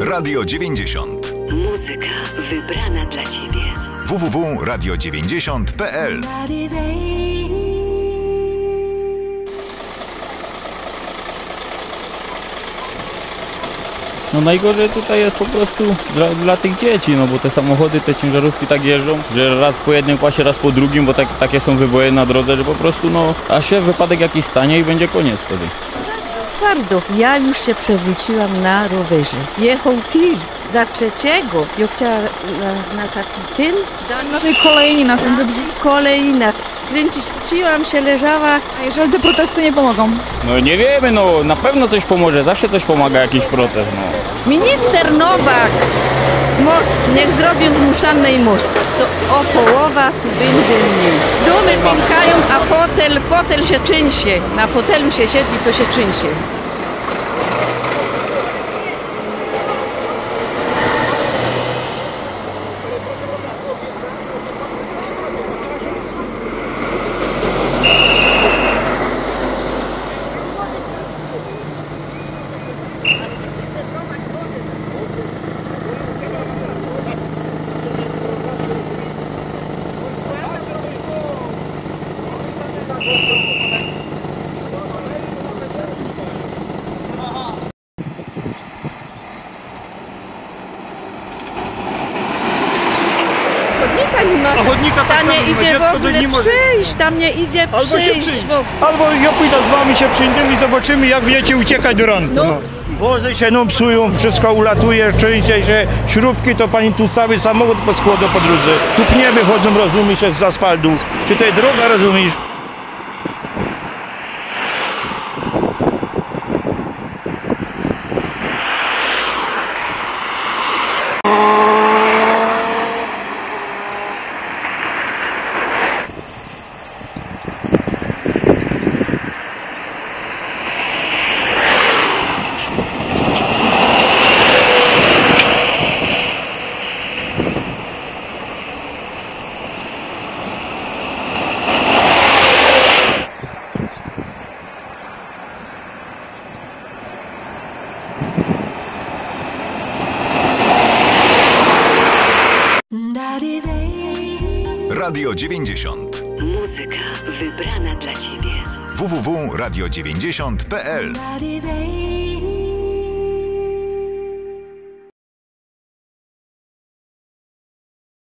Radio 90. Muzyka wybrana dla Ciebie. www.radio90.pl No najgorzej tutaj jest po prostu dla, dla tych dzieci, no bo te samochody, te ciężarówki tak jeżdżą, że raz po jednym pasie, raz po drugim, bo tak, takie są wyboje na drodze, że po prostu no, a się wypadek jakiś stanie i będzie koniec wtedy. Twardo. Ja już się przewróciłam na rowerze. Jechał tir za trzeciego. Ja chciała na, na taki tym, Na tej kolejni, na tym wybrzeżu. w kolejnach skręcić. Wróciłam się, leżała. A jeżeli te protesty nie pomogą? No nie wiemy, no na pewno coś pomoże, zawsze coś pomaga, jakiś protest, no. Minister Nowak, most, niech zrobią w Muszanej most. To o połowa tu będzie mniej. Domy pękają, a fotel, fotel się czynsie. Na fotelu się siedzi, to się czynsie. A chodnika tak Tam samo nie ma, idzie w ogóle nie może. przyjść, tam nie idzie Albo się przyjść. przyjść. Albo ja pójdę z wami się przyjdziemy i zobaczymy jak wiecie uciekać do ranku. No. No. Wozy się no psują, wszystko ulatuje, częściej się śrubki to pani tu cały samochód poskłada po drodze. Tu pnie wychodzą, rozumie się z asfaltu. Czy to jest droga, rozumiesz? Radio 90. Muzyka wybrana dla Ciebie. www.radio90.pl